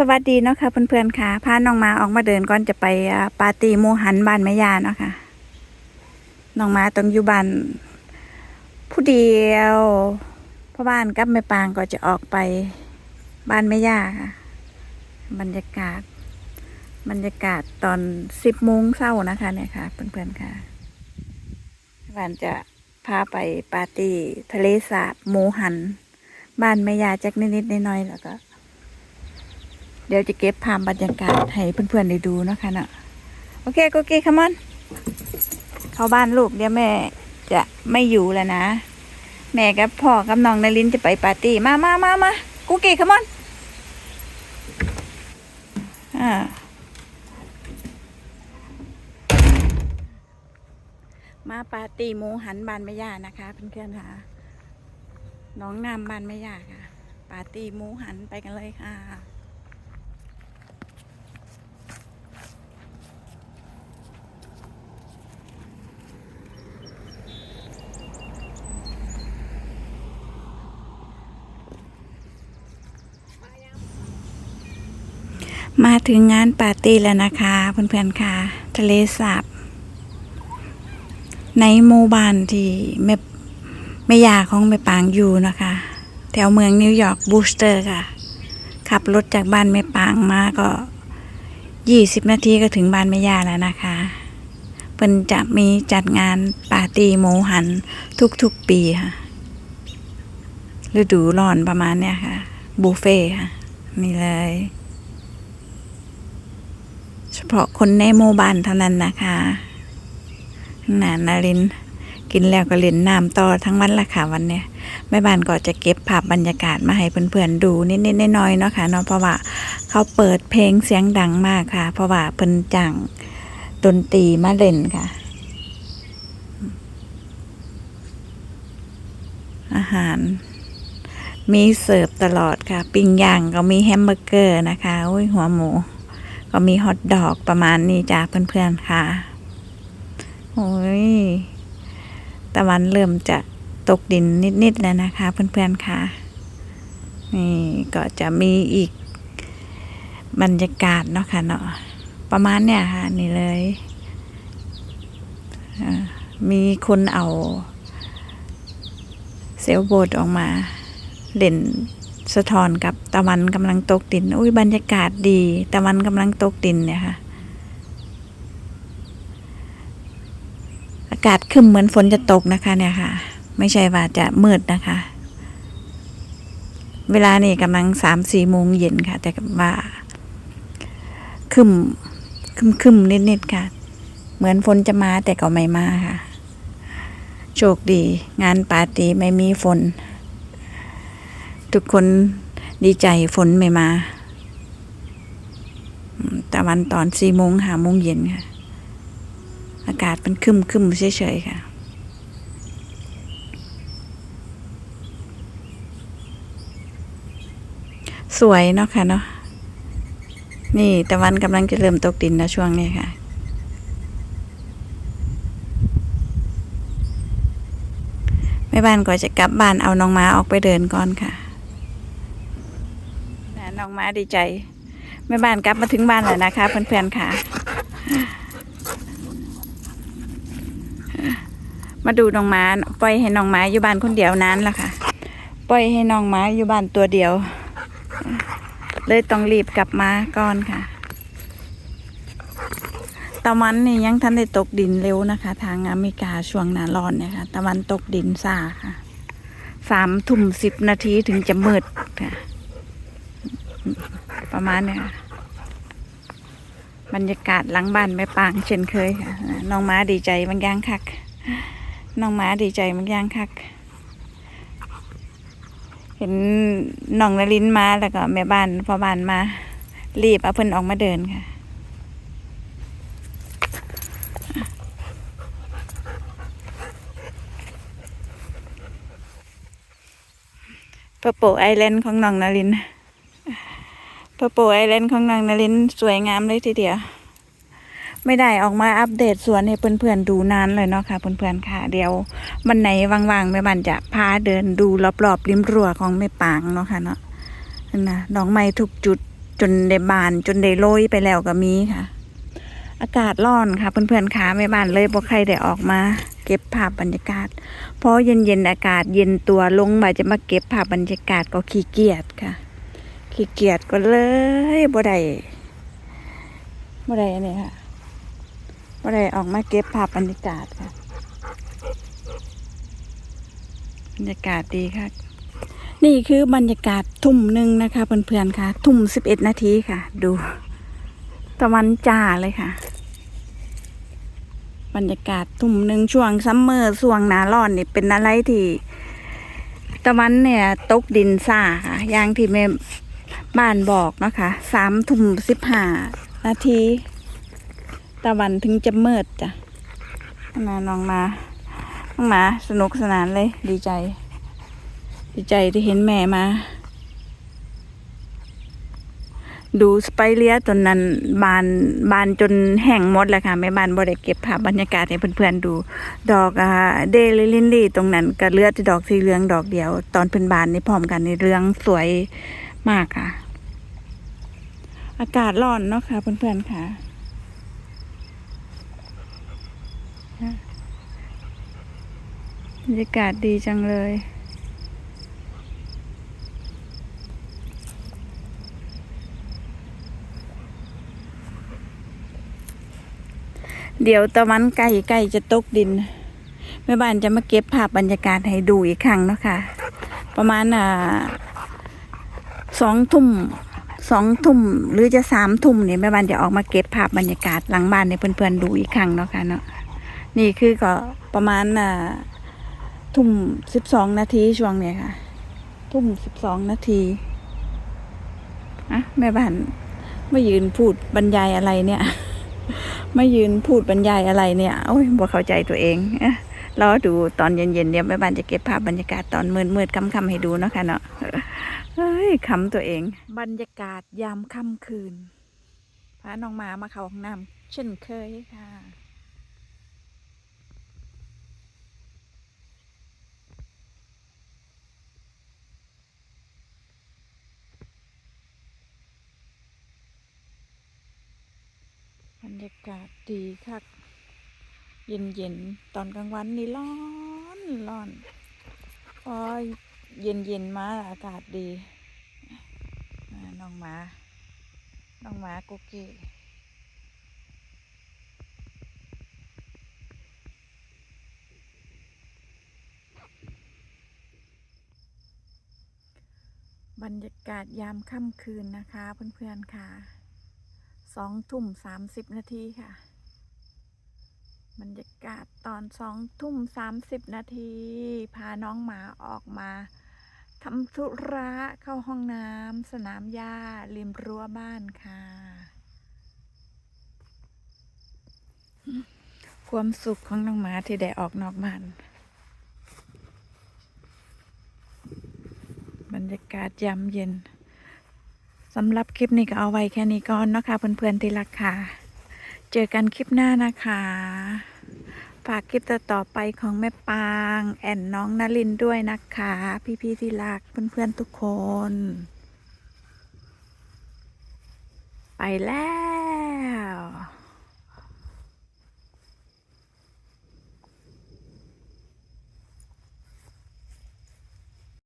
สวัสดีเนาะค่ะเพื่อนๆค่ะพาน้องมาออกมาเดินก่อนจะไปปาร์ตี้หมูหันบ้านแม่ยาเนาะค่ะน้องมาต้องอยู่บ้านผู้เดียวพ่อบ้านกับแม่ปางก็จะออกไปบ้านแม่ยาค่ะบรรยากาศ บรรยากาศตอนสิบโมงเช้านะคะเนี่ยค่ะเพื่อนๆค่ะบ้านจะพาไปปาร์ตี้ทะเลสาบหมูหัน บ้านแม่ยาจักนิดๆน้อยๆแล้วก็ เดี๋ยวจะเก็บภาพบรรยากาศให้เพื่อนๆได้ดูนะคะเนาะโอเคกุ๊กกี้คัมอนเข้าบ้านลูกเดี๋ยวแม่จะไม่อยู่แล้วนะ แม่กับพ่อกับน้องนารินจะไปปาร์ตี้มามามามากุ๊กกี้คัมอนอ่ามาปาร์ตี้หมูหันบานแม่ย่านะคะเพื่อนๆค่ะน้องนำบานแม่ย่าค่ะ ปาร์ตี้หมูหันไปกันเลยค่ะ มาถึงงานปาร์ตี้แล้วนะคะเพื่อนๆค่ะ ทะเลสาบในหมู่บ้านที่แม่แม่ยาของแม่ปางอยู่นะคะ แถวเมืองนิวยอร์กบูสเตอร์ค่ะ ขับรถจากบ้านแม่ปางมาก็ยี่สิบนาทีก็ถึงบ้านแม่ยาแล้วนะคะเพิ่นจะมีจัดงานปาร์ตี้หมูหันทุกๆปีค่ะฤดูร้อนประมาณเนี้ยค่ะ บุฟเฟ่ค่ะ นี่เลย พาะคนในหมู่บ้านเท่านั้นนะคะนานาริน กินแล้วก็เล่นน้ำต่อทั้งวันละค่ะวันเนี้ยแม่บ้านก็จะเก็บภาพบรรยากาศมาให้เพื่อนๆดูนิดๆน้อยๆเนาะค่ะเนาะเพราะว่าเขาเปิดเพลงเสียงดังมากค่ะ เพราะว่าเพิ่นจ้างดนตรีมาเล่นค่ะ อาหาร มีเสิร์ฟตลอดค่ะ ปิ้งย่างก็มีแฮมเบอร์เกอร์นะคะ อุ้ยหัวหมู ก็มีฮอทดอกประมาณนี้จ้าเพื่อนๆค่ะโอ้ยตะวันเริ่มจะตกดินนิดๆแล้วนะคะ เพื่อนๆค่ะ นี่ก็จะมีอีกบรรยากาศเนาะค่ะเนาะประมาณเนี่ยค่ะ นี่เลยมีคนเอา เซลลโบดออกมาเล่น สะท้อนกับตะวันกำลังตกดิน อุ้ยบรรยากาศดี ตะวันกำลังตกดินเนี่ยค่ะ อากาศครึมเหมือนฝนจะตกนะคะเนี่ยค่ะ ไม่ใช่ว่าจะมืดนะคะ เวลานี่กำลังสามสี่โมงเย็นค่ะ แต่ว่าคึมครึมครึมนิดนิดๆค่ะ เหมือนฝนจะมาแต่ก็ไม่มาค่ะ โชคดี งานปาร์ตี้ไม่มีฝน ทุกคนดีใจฝนไม่มาต่วันตอนสี่โมงหาโมงเย็นค่ะ อากาศเป็นคึมคึมเฉยๆค่ะสวยเนาะค่ะเนาะนี่ตะวันกำลังจะเริ่มตกดินแล้วช่วงนี้ค่ะ แม่บ้านก็จะกลับบ้านเอาน้องม้าออกไปเดินก่อนค่ะ องม้าดีใจแม่บ้านกลับมาถึงบ้านแล้วนะคะเพื่อนๆค่ะ มาดูน้องม้าปล่อยให้น้องม้าอยู่บ้านคนเดียวนานล้วค่ะปล่อยให้น้องม้าอยู่บ้านตัวเดียว เลยต้องรีบกลับมาก่อนค่ะตะวันนี่ยังทันได้ตกดินเร็วนะคะ ทางอเมริกาช่วงหนาร้อนเนี่ยค่ะตะวันตกดินซ่าค่ะสามทุ่มสิบนาทีถึงจะมืดค่ะ ประมาณเนี้ยบรรยากาศหลังบ้านแม่ปางเช่นเคยค่ะน้องม้าดีใจบางอย่างคักน้องม้าดีใจบางอย่างคัก เห็นน้องนลินมาแล้วก็แม่บ้านพ่อบ้านมา รีบเอาเพิ่นออกมาเดินค่ะปะโปไอแลนด์ของน้องนาริน ปะโปไอแลนด์ของน้องนารินสวยงามเลยทีเดียว ไม่ได้ออกมาอัปเดตสวนให้เพื่อนๆดูนานเลยเนาะค่ะเพื่อนๆค่ะ เดี๋ยววันไหนว่างๆแม่บันจะพาเดินดูรอบๆริมรั้วของแม่ปางเนาะค่ะเนาะนั่นนะดอกไม้ทุกจุดจนได้บานจนได้โรยไปแล้วก็มีค่ะ อากาศร้อนค่ะเพื่อนๆขาแม่บ้านเลยบ่ใครได้ออกมา เก็บภาพบรรยากาศ เพราะเย็นๆอากาศเย็นตัวลงบ่าจะมาเก็บภาพบรรยากาศก็ขี้เกียจค่ะ ขี้เกียจก็เลยบ่ได้บ่ได้อันนี้ค่ะบ่ได้ออกมาเก็บภาพบรรยากาศค่ะบรรยากาศดีค่ะนี่คือบรรยากาศทุ่มหนึ่งนะคะเพื่อนๆค่ะ ทุ่มสิบเอ็ดนาทีค่ะ ดูตะวันจ้าเลยค่ะ บรรยากาศทุ่มหนึ่งช่วงซัมเมอร์ช่วงหนาร้อนนี่เป็นอะไรที่ ตะวันเนี่ยตกดินซ่าค่ะอย่างที่แม่ บ้านบอกนะคะสามทุ่มสิบห้านาทีตะวันถึงจะมืดจ้ะมาน้องมาน้องมาสนุกสนานเลย ดีใจ ดีใจที่เห็นแม่มา ดูสไปเลียตนนั้นบานบานจนแห้งหมดแล้วค่ะแม่บานบ่ได้เก็บภาพบรรยากาศให้เพื่อนๆดู ดอกอ่าเดลิลินลี่ตรงนั้นก็เลือแต่ดอกสีเหลืองดอกเดียว ตอนเป็นบานนี่พร้อมกันในเรืองสวยมากค่ะ อากาศร้อนเนาะค่ะเพื่อนๆค่ะ บรรยากาศดีจังเลย เดี๋ยวตะวันใกล้ใกล้จะตกดินแม่บ้านจะมาเก็บภาพบรรยากาศให้ดูอีกครั้งเนาะค่ะ ประมาณอ่าสองทุ่ม สองทุ่มหรือจะสามทุ่มเนี่ยแม่บ้านจะออกมาเก็บภาพบรรยากาศหลังบ้านให้เพื่อนๆดูอีกครั้งเนาะค่ะเนาะนี่คือก็ประมาณอ่าทุ่มสิบสองนาทีช่วงเนี้ยค่ะ ทุ่มสิบสองนาทีอะแม่บ้านไม่ยืนพูดบรรยายอะไรเนี่ย ไม่ยืนพูดบรรยายอะไรเนี่ยโอ้ยบ่เข้าใจตัวเองอะรอดูตอนเย็นๆเดี๋ยแม่บ้านจะเก็บภาพบรรยากาศตอนมืดๆค่ำๆให้ดูเนาะค่ะเนาะ ยคำตัวเอง บรรยากาศยามค่ำคืน พาน้องหมามาเข้าห้องน้ำเช่นเคยค่ะบรรยากาศดีคักเย็นเย็นๆตอนกลางวันนี่ร้อนร้อนพอเย็นเย็นๆมาอากาศดี น้องหมา น้องหมาโกเก้บรรยากาศยามค่ำคืนนะคะเพื่อนๆค่ะสองทุ่มสามสิบนาทีค่ะ บรรยากาศตอนสองทุ่มสามสิบนาที พาน้องหมาออกมา ทำธุระเข้าห้องน้ำสนามหญ้าริมรั้วบ้านค่ะ ความสุขของน้องหมาที่ได้ออกนอกบ้านบรรยากาศยามเย็นสำหรับคลิปนี้ก็เอาไว้แค่นี้ก่อนเนาะคะเพื่อนๆที่รักค่ะ เจอกันคลิปหน้านะคะ ฝากคลิปต่อไปของแม่ปาง แอนน้องนารินด้วยนะคะ พี่ๆที่รักเพื่อนๆทุกคน ไปแล้ว